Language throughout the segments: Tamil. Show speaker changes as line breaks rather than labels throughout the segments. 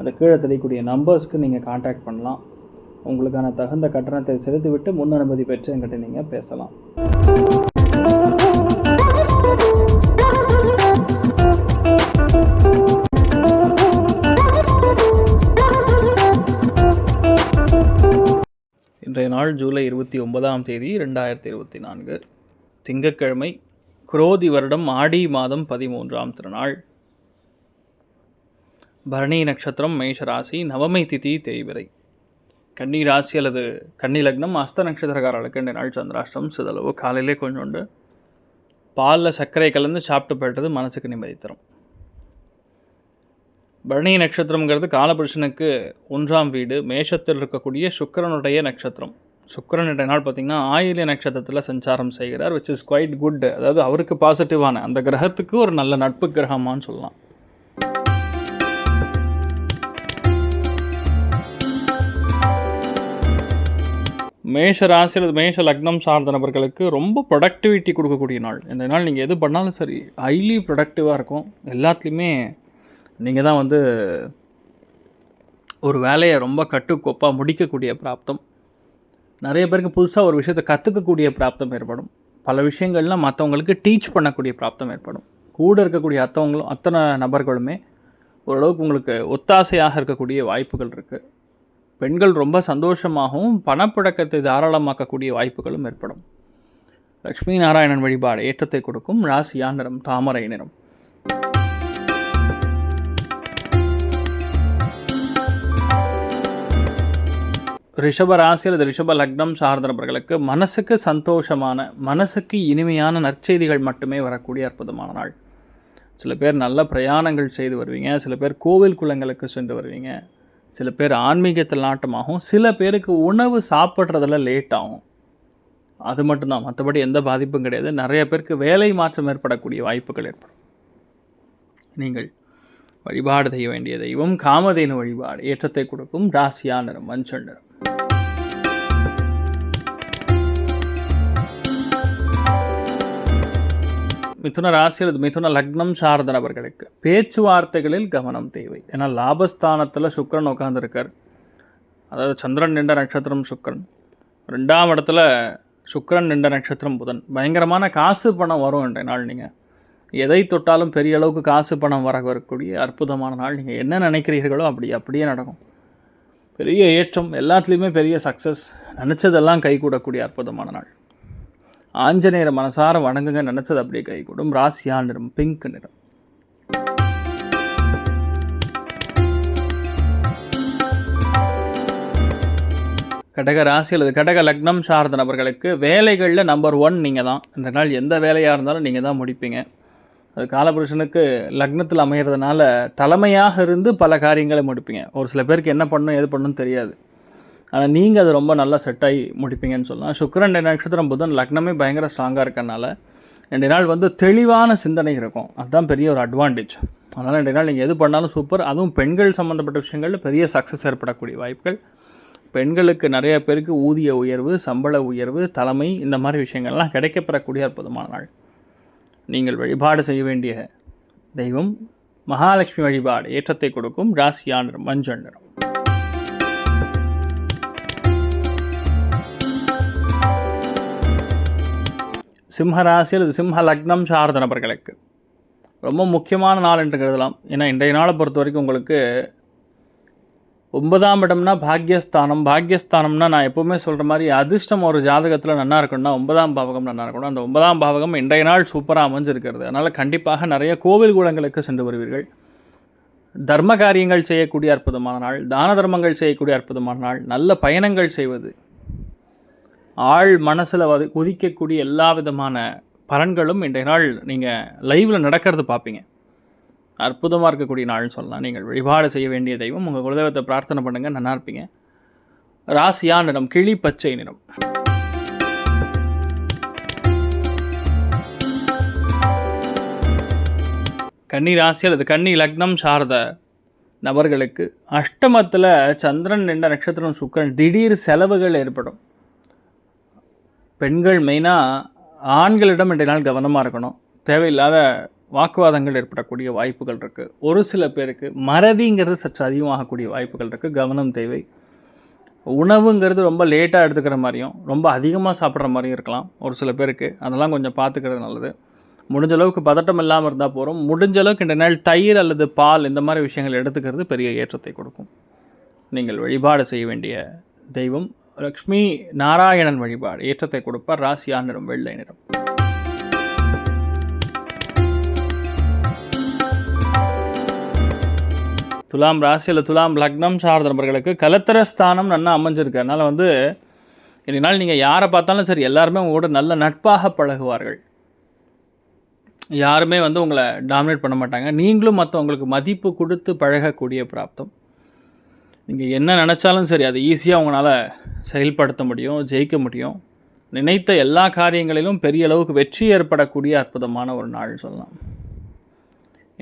அந்த கீழே தெரியக்கூடிய நம்பர்ஸ்க்கு நீங்கள் காண்டாக்ட் பண்ணலாம். உங்களுக்கான தகுந்த கட்டணத்தை செலுத்திவிட்டு முன் அனுமதி பெற்று என்கிட்ட நீங்கள் பேசலாம். இன்றைய நாள் ஜூலை இருபத்தி ஒன்பதாம் தேதி ரெண்டாயிரத்தி இருபத்தி நான்கு. திங்கட்கிழமை குரோதி வருடம் ஆடி மாதம் பதிமூன்றாம் திருநாள். பரணி நட்சத்திரம் மேஷராசி நவமை திதி தேய்விரை கன்னி ராசி அல்லது கன்னி லக்னம் அஸ்த நட்சத்திரக்காரர்களுக்கு இந்த நாள் சந்திராஷ்டம் சிதளவு காலையிலே கொஞ்சோண்டு பாலில் சர்க்கரை கலந்து சாப்பிட்டு போயிட்டது மனசுக்கு நிம்மதி தரும். பரணி நட்சத்திரங்கிறது காலபுருஷனுக்கு ஒன்றாம் வீடு. மேஷத்தில் இருக்கக்கூடிய சுக்கரனுடைய நட்சத்திரம். சுக்கிரனுடைய நாள் பார்த்திங்கன்னா ஆயிலிய நட்சத்திரத்தில் சஞ்சாரம் செய்கிறார் விச் இஸ் குவைட் குட் அதாவது அவருக்கு பாசிட்டிவான அந்த கிரகத்துக்கு ஒரு நல்ல நட்பு கிரகமான்னு சொல்லலாம். மேஷ ராசி அல்லது மேஷ லக்னம் சார்ந்த நபர்களுக்கு ரொம்ப ப்ரொடக்டிவிட்டி கொடுக்கக்கூடிய நாள். இந்த நாள் நீங்கள் எது பண்ணாலும் சரி ஹைலி ப்ரொடக்டிவாக இருக்கும். எல்லாத்துலேயுமே நீங்கள் தான் வந்து ஒரு வேலையை ரொம்ப கட்டுக்கோப்பாக முடிக்கக்கூடிய பிராப்தம். நிறைய பேருக்கு புதுசாக ஒரு விஷயத்தை கற்றுக்கக்கூடிய பிராப்தம் ஏற்படும். பல விஷயங்கள்லாம் மற்றவங்களுக்கு டீச் பண்ணக்கூடிய பிராப்தம் ஏற்படும். கூட இருக்கக்கூடிய அத்தவங்களும் அத்தனை நபர்களுமே ஓரளவுக்கு உங்களுக்கு ஒத்தாசையாக இருக்கக்கூடிய வாய்ப்புகள் இருக்குது பெண்கள் ரொம்ப சந்தோஷமாகவும் பணப்புழக்கத்தை தாராளமாக்கக்கூடிய வாய்ப்புகளும் ஏற்படும். லக்ஷ்மி நாராயணன் வழிபாடு ஏற்றத்தை கொடுக்கும் ராசியா நிறம் தாமரை நிறம். ரிஷப ராசி அல்லது ரிஷப லக்னம் சார்ந்த நபர்களுக்கு மனசுக்கு சந்தோஷமான மனசுக்கு இனிமையான நற்செய்திகள் மட்டுமே வரக்கூடிய அற்புதமான நாள். சில பேர் நல்ல பிரயாணங்கள் செய்து வருவீங்க சில பேர் கோவில் குளங்களுக்கு சென்று வருவீங்க. சில பேர் ஆன்மீகத்தில் நாட்டமாகும் சில பேருக்கு உணவு சாப்பிட்றதுல லேட் ஆகும். அது மட்டும்தான். மற்றபடி எந்த பாதிப்பும் கிடையாது. நிறைய பேருக்கு வேலை மாற்றம் ஏற்படக்கூடிய வாய்ப்புகள் ஏற்படும். நீங்கள் வழிபாடு செய்ய வேண்டிய தெய்வம் காமதேனு வழிபாடு ஏற்றத்தை கொடுக்கும் ராசியா நிறம் மஞ்சள் நிறம். மிதுன ராசி அல்லது மிதுன லக்னம் சார்ந்த நபர்களுக்கு பேச்சுவார்த்தைகளில் கவனம் தேவை. ஏன்னா லாபஸ்தானத்தில் சுக்கரன் உட்காந்துருக்கார் அதாவது சந்திரன் நின்ற நட்சத்திரம் சுக்கரன். ரெண்டாம் இடத்துல சுக்கரன் நின்ற நட்சத்திரம் புதன். பயங்கரமான காசு பணம் வரும் இன்றைய நாள் நீங்கள் எதை தொட்டாலும் பெரிய அளவுக்கு காசு பணம் வர வரக்கூடிய அற்புதமான நாள். நீங்கள் என்ன நினைக்கிறீர்களோ அப்படி அப்படியே நடக்கும். பெரிய ஏற்றம் எல்லாத்துலேயுமே பெரிய சக்ஸஸ் நினச்சதெல்லாம் கைகூடக்கூடிய அற்புதமான நாள். ஆஞ்சநேயரை மனசார வணங்குங்க நினச்சது அப்படியே கைகூடும் ராசியா நிறம் பிங்க் நிறம். கடக ராசி அல்லது கடக லக்னம் சார்ந்த நபர்களுக்கு வேலைகளில் நம்பர் ஒன் நீங்கள் தான். இந்த நாள் எந்த வேலையாக இருந்தாலும் நீங்கள் தான் முடிப்பீங்க. அது காலபுருஷனுக்கு லக்னத்தில் அமையிறதுனால தலைமையாக இருந்து பல காரியங்களை முடிப்பீங்க. ஒரு சில பேருக்கு என்ன பண்ணணும் எது பண்ணணும்னு தெரியாது. ஆனால் நீங்கள் அது ரொம்ப நல்லா செட் ஆகி முடிப்பீங்கன்னு சொல்லலாம். சுக்கரன் நட்சத்திரம் புதன் லக்னமே பயங்கர ஸ்ட்ராங்காக இருக்கறனால ரெண்டு நாள் வந்து தெளிவான சிந்தனை இருக்கும். அதுதான் பெரிய ஒரு அட்வான்டேஜ் அதனால் ரெண்டு நாள் நீங்கள் எது பண்ணாலும் சூப்பர் அதுவும் பெண்கள் சம்மந்தப்பட்ட விஷயங்களில் பெரிய சக்ஸஸ் ஏற்படக்கூடிய வாய்ப்புகள். பெண்களுக்கு நிறைய பேருக்கு ஊதிய உயர்வு சம்பள உயர்வு தலைமை இந்த மாதிரி விஷயங்கள்லாம் கிடைக்கப்பெறக்கூடிய அற்புதமான நாள். நீங்கள் வழிபாடு செய்ய வேண்டிய தெய்வம் மகாலட்சுமி வழிபாடு ஏற்றத்தை கொடுக்கும். ராசியா மஞ்சள் நிறம். சிம்மராசி அல்லது சிம்ம லக்னம் சார்ந்த நபர்களுக்கு. ரொம்ப முக்கியமான நாள் என்று கருதலாம். ஏன்னா இன்றைய நாளை பொறுத்த வரைக்கும் உங்களுக்கு ஒன்பதாம் இடம்னா பாக்யஸ்தானம். பாக்யஸ்தானம்னா நான் எப்போவுமே சொல்கிற மாதிரி அதிர்ஷ்டம் ஒரு ஜாதகத்தில் நல்லா இருக்கணும்னா ஒன்பதாம் பாவகம் நல்லா இருக்கணும். அந்த ஒன்பதாம் பாவகம் இன்றைய நாள் சூப்பராக அமைஞ்சிருக்கிறது. அதனால் கண்டிப்பாக நிறைய கோவில் குளங்களுக்கு சென்று வருவீர்கள். தர்ம காரியங்கள் செய்யக்கூடிய அற்புதமான நாள் தான தர்மங்கள் செய்யக்கூடிய அற்புதமான நாள் நல்ல பயணங்கள் செய்வது ஆள் மனசில் வது குதிக்கக்கூடிய எல்லா விதமான பலன்களும் இன்றைய நாள் நீங்கள் லைவில் நடக்கிறது பார்ப்பீங்க அற்புதமாக இருக்கக்கூடிய நாள்னு சொல்லலாம். நீங்கள் வழிபாடு செய்ய வேண்டிய தெய்வம். உங்கள் குலதெய்வத்தை பிரார்த்தனை பண்ணுங்கள் நல்லா இருப்பீங்க. ராசியா நிறம் கிளி பச்சை நிறம். கன்னி ராசி அல்லது கன்னி லக்னம் சார்ந்த நபர்களுக்கு அஷ்டமத்தில் சந்திரன் நின்ற நட்சத்திரம் சுக்கரன் திடீர் செலவுகள் ஏற்படும். பெண்கள் மெயினாக ஆண்களிடம் இன்றைய நாள் கவனமாக இருக்கணும். தேவையில்லாத வாக்குவாதங்கள் ஏற்படக்கூடிய வாய்ப்புகள் இருக்குது ஒரு சில பேருக்கு மறதிங்கிறது சற்று அதிகமாகக்கூடிய வாய்ப்புகள் இருக்குது கவனம் தேவை. உணவுங்கிறது ரொம்ப லேட்டாக எடுத்துக்கிற மாதிரியும் ரொம்ப அதிகமாக சாப்பிட்ற மாதிரியும் இருக்கலாம். ஒரு சில பேருக்கு அதெல்லாம் கொஞ்சம் பார்த்துக்கிறது நல்லது. முடிஞ்ச அளவுக்கு பதட்டம் இல்லாமல் இருந்தால் போகிறோம் முடிஞ்ச அளவுக்கு இந்த நாள் தயிர் அல்லது பால் இந்த மாதிரி விஷயங்கள் எடுத்துக்கிறது பெரிய ஏற்றத்தை கொடுக்கும். நீங்கள் வழிபாடு செய்ய வேண்டிய தெய்வம். லக்ஷ்மி நாராயணன் வழிபாடு. ஏற்றத்தை கொடுப்பார். ராசியா நிறம் வெள்ளை நிறம். துலாம் ராசியில் துலாம் லக்னம் சார்ந்த நபர்களுக்கு கலத்திரஸ்தானம் நல்லா அமைஞ்சிருக்கு. அதனால் வந்து இதனால் நீங்கள் யாரை பார்த்தாலும் சரி எல்லாருமே உங்களோட நல்ல நட்பாக பழகுவார்கள். யாருமே வந்து உங்களை டாமினேட் பண்ண மாட்டாங்க. நீங்களும் மற்றவங்களுக்கு மதிப்பு கொடுத்து பழகக்கூடிய பிராப்தம். நீங்கள் என்ன நினச்சாலும் சரி அதை ஈஸியாக உங்களால் செயல்படுத்த முடியும் ஜெயிக்க முடியும். நினைத்த எல்லா காரியங்களிலும் பெரிய அளவுக்கு வெற்றி ஏற்படக்கூடிய அற்புதமான ஒரு நாள் சொல்லலாம்.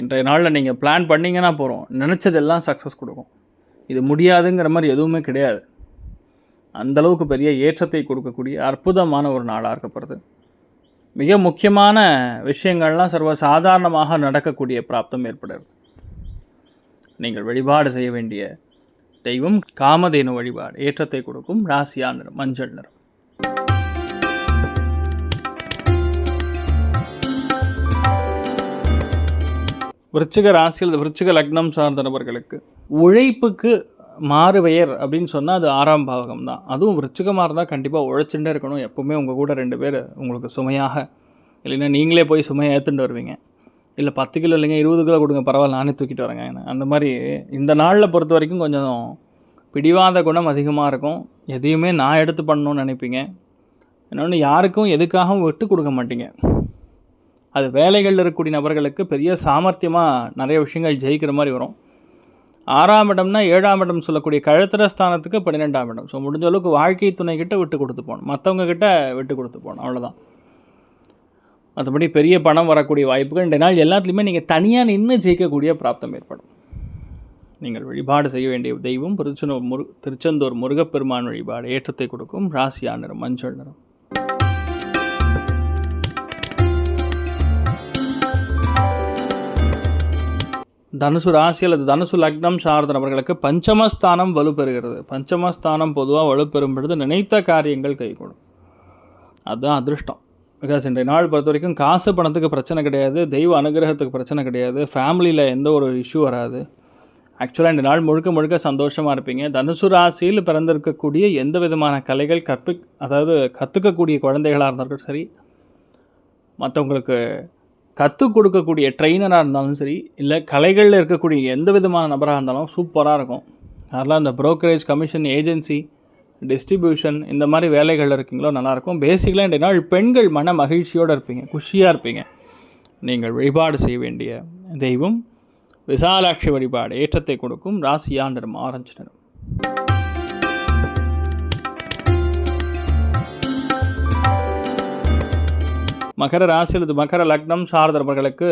இன்றைய நாளில் நீங்கள் பிளான் பண்ணிங்கன்னா போகிறோம் நினச்சதெல்லாம் சக்ஸஸ் கொடுக்கும். இது முடியாதுங்கிற மாதிரி எதுவுமே கிடையாது. அந்தளவுக்கு பெரிய ஏற்றத்தை கொடுக்கக்கூடிய அற்புதமான ஒரு நாளாக இருக்கப்படுது. மிக முக்கியமான விஷயங்கள்லாம் சர்வ சாதாரணமாக நடக்கக்கூடிய பிராப்தம் ஏற்படுது. நீங்கள் வழிபாடு செய்ய வேண்டிய தெய்வம் காமதேனு வழிபாடு ஏற்றத்தை கொடுக்கும் ராசியா நிறம் மஞ்சள் நிறம். விருச்சிக ராசியில் விருச்சிக லக்னம் சார்ந்த நபர்களுக்கு உழைப்புக்கு மாறுபெயர் அப்படின்னு சொன்னால் அது ஆறாம் பாவகம் தான். அதுவும் விருச்சிகமாக இருந்தால் கண்டிப்பாக உழைச்சுட்டே இருக்கணும். எப்போவுமே உங்கள் கூட ரெண்டு பேர் உங்களுக்கு சுமையாக இல்லைன்னா நீங்களே போய் சுமையை ஏற்றுட்டு வருவீங்க. இல்லை பத்து கிலோ இல்லைங்க இருபது கிலோ கொடுங்க பரவாயில்ல நானே தூக்கிட்டு வரேங்க அந்த மாதிரி இந்த நாளில் பொறுத்த வரைக்கும் கொஞ்சம் பிடிவாத குணம் அதிகமாக இருக்கும். எதையுமே நான் எடுத்து பண்ணணும்னு நினைப்பீங்க. இன்னொன்று யாருக்கும் எதுக்காகவும் விட்டு கொடுக்க மாட்டீங்க. அது வேலைகளில் இருக்கக்கூடிய நபர்களுக்கு பெரிய சாமர்த்தியமாக நிறைய விஷயங்கள் ஜெயிக்கிற மாதிரி வரும். ஆறாம் இடம்னா ஏழாம் இடம் சொல்லக்கூடிய கழுத்திர ஸ்தானத்துக்கு பன்னிரெண்டாம் இடம். ஸோ முடிஞ்ச அளவுக்கு வாழ்க்கை துணைக்கிட்ட விட்டு கொடுத்து போகணும். மற்றவங்கக்கிட்ட விட்டு கொடுத்து போகணும் அவ்வளோதான் மற்றபடி பெரிய பணம் வரக்கூடிய வாய்ப்புகள். ரெண்டு நாள் எல்லாத்துலேயுமே நீங்கள் தனியாக நின்று ஜெயிக்கக்கூடிய பிராப்தம் ஏற்படும். நீங்கள் வழிபாடு செய்ய வேண்டிய தெய்வம் திருச்செந்தூர் முரு திருச்செந்தூர் முருகப்பெருமான் வழிபாடு ஏற்றத்தை கொடுக்கும் ராசியா நிறம் மஞ்சள் நிறம். தனுசு ராசி அல்லது தனுசு லக்னம் சார்ந்த நபர்களுக்கு பஞ்சமஸ்தானம் வலுப்பெறுகிறது. பஞ்சமஸ்தானம் பொதுவாக வலுப்பெறும் பொழுது நினைத்த காரியங்கள் கைகூடும். அதுதான் அதிர்ஷ்டம். பிகாஸ் இன்றைய நாள் பொறுத்த வரைக்கும் காசு பணத்துக்கு பிரச்சனை கிடையாது தெய்வ அனுகிரகத்துக்கு பிரச்சனை கிடையாது ஃபேமிலியில் எந்த ஒரு இஷ்யூ வராது. ஆக்சுவலாக இந்த நாள் முழுக்க முழுக்க சந்தோஷமாக இருப்பீங்க. தனுசு ராசியில் பிறந்திருக்கக்கூடிய எந்த விதமான கலைகள் கற்பி அதாவது கற்றுக்கக்கூடிய குழந்தைகளாக இருந்தாலும் சரி மற்றவங்களுக்கு கற்றுக் கொடுக்கக்கூடிய ட்ரெயினராக இருந்தாலும் சரி இல்லை கலைகளில் இருக்கக்கூடிய எந்த விதமான நபராக இருந்தாலும் சூப்பராக இருக்கும். அதெல்லாம் இந்த ப்ரோக்கரேஜ் கமிஷன் ஏஜென்சி டிஸ்ட்ரிபியூஷன் இந்த மாதிரி வேலைகள் இருக்கீங்களோ நல்லாயிருக்கும். பேசிக்கலாக இந்த பெண்கள் மன மகிழ்ச்சியோடு இருப்பீங்க குஷியாக இருப்பீங்க. நீங்கள் வழிபாடு செய்ய வேண்டிய தெய்வம் விசாலாட்சி வழிபாடு ஏற்றத்தை கொடுக்கும் ராசியா நிறம் ஆரஞ்சு நிறம் மகர ராசி மகர லக்னம் சார்ந்தவர்களுக்கு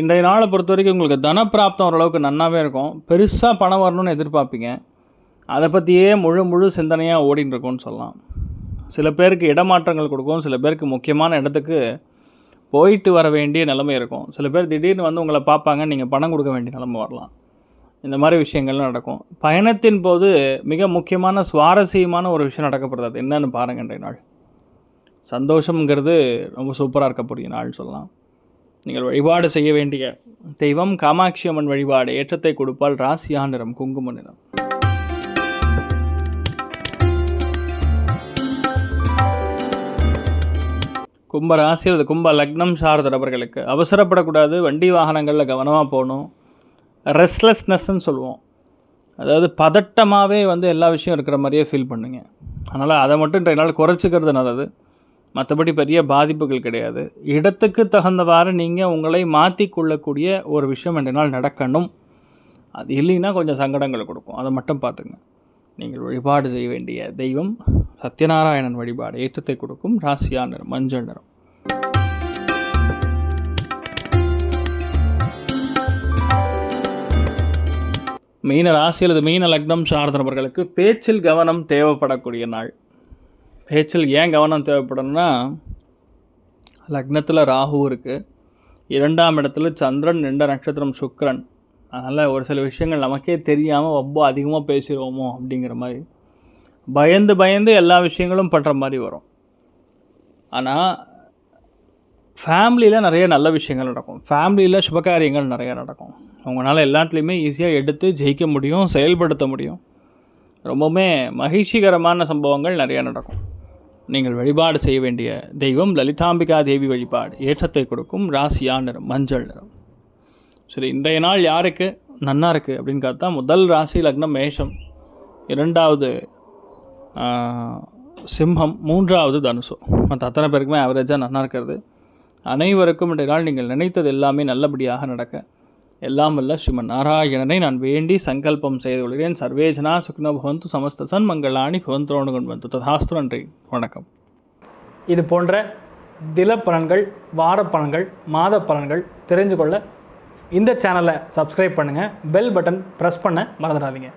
இன்றைய நாளை பொறுத்த வரைக்கும் உங்களுக்கு தனப்பிராப்தம் ஓரளவுக்கு நன்னாவே இருக்கும். பெருசாக பணம் வரணும்னு எதிர்பார்ப்பீங்க. அதை பற்றியே முழு முழு சிந்தனையாக ஓடின்னு இருக்கும்னு சொல்லலாம். சில பேருக்கு இடமாற்றங்கள் கொடுக்கும் சில பேருக்கு முக்கியமான இடத்துக்கு போயிட்டு வர வேண்டிய நிலைமை இருக்கும். சில பேர் திடீர்னு வந்து உங்களை பார்ப்பாங்க நீங்கள் பணம் கொடுக்க வேண்டிய நிலைமை வரலாம். இந்த மாதிரி விஷயங்கள்லாம் நடக்கும். பயணத்தின் போது மிக முக்கியமான சுவாரஸ்யமான ஒரு விஷயம் நடக்கப்படுறது அது என்னன்னு பாருங்கள் இன்றைய நாள். சந்தோஷங்கிறது ரொம்ப சூப்பராக இருக்கக்கூடிய நாள் சொல்லலாம். நீங்கள் வழிபாடு செய்ய வேண்டிய தெய்வம் காமாட்சி அம்மன் வழிபாடு ஏற்றத்தை கொடுப்பால் ராசியா நிறம் குங்கும நிறம். கும்ப ராசி அல்லது கும்ப லக்னம் சார்ந்த நபர்களுக்கு அவசரப்படக்கூடாது வண்டி வாகனங்களில் கவனமாக போகணும். ரெஸ்ட்லெஸ்னஸ்ன்னு சொல்லுவோம். அதாவது பதட்டமாகவே வந்து எல்லா விஷயம் இருக்கிற மாதிரியே ஃபீல் பண்ணுங்க. அதனால் அதை மட்டும் இன்றைய நாள் குறைச்சிக்கிறது நல்லது. மற்றபடி பெரிய பாதிப்புகள் கிடையாது. இடத்துக்கு தகுந்தவாறு நீங்கள் உங்களை மாற்றி கொள்ளக்கூடிய ஒரு விஷயம் ரெண்டு நாள் நடக்கணும். அது இல்லைன்னா கொஞ்சம் சங்கடங்களை கொடுக்கும். அதை மட்டும் பார்த்துங்க. நீங்கள் வழிபாடு செய்ய வேண்டிய தெய்வம். சத்யநாராயணன் வழிபாடு ஏற்றத்தை கொடுக்கும் ராசியா நிறம் மஞ்சள் நிறம். மீன ராசி அல்லது மீன லக்னம் சார்ந்த நபர்களுக்கு பேச்சில் கவனம் தேவைப்படக்கூடிய நாள். பேச்சில் ஏன் கவனம் தேவைப்படணும்னா லக்னத்தில் ராகு இருக்குது இரண்டாம் இடத்துல சந்திரன் ரெண்டு நட்சத்திரம் சுக்கரன். அதனால் ஒரு சில விஷயங்கள் நமக்கே தெரியாமல் ரொம்ப அதிகமாக பேசிடுவோமோ? அப்படிங்கிற மாதிரி. பயந்து பயந்து எல்லா விஷயங்களும் பண்ணுற மாதிரி வரும். ஆனால் ஃபேமிலியில் நிறைய நல்ல விஷயங்கள் நடக்கும். ஃபேமிலியில் சுபகாரியங்கள் நிறைய நடக்கும். உங்களால் எல்லாத்துலேயுமே ஈஸியாக எடுத்து ஜெயிக்க முடியும் செயல்படுத்த முடியும். ரொம்பவுமே மகிழ்ச்சிகரமான சம்பவங்கள் நிறைய நடக்கும். நீங்கள் வழிபாடு செய்ய வேண்டிய தெய்வம் லலிதாம்பிகா தேவி வழிபாடு. ஏற்றத்தை கொடுக்கும் ராசியா நிறம் மஞ்சள் நிறம். சரி இன்றைய நாள் யாருக்கு? நன்னா இருக்குது அப்படின்னு பார்த்தா முதல் ராசி லக்னம் மேஷம். இரண்டாவது சிம்மம் மூன்றாவது தனுசு. மற்ற அத்தனை பேருக்குமே ஆவரேஜாக நல்லா இருக்கிறது. அனைவருக்கும் இன்றைய நாள் நீங்கள் நினைத்தது எல்லாமே நல்லபடியாக நடக்க. எல்லாம் வல்ல ஸ்ரீமன் நாராயணனை நான் வேண்டி சங்கல்பம் செய்து கொள்கிறேன். சர்வேஜனா சுக்ன பவந்து சமஸ்த சன் மங்களாணி பவந்தோணு வந்து. ததாஸ்து நன்றி. வணக்கம்.
இது போன்ற தில பலன்கள் வார பலன்கள் மாத பலன்கள் தெரிஞ்சு கொள்ள இந்த சேனலை சப்ஸ்கிரைப் பண்ணுங்கள் பெல் பட்டன் ப்ரெஸ் பண்ண மறந்துடாதீங்க.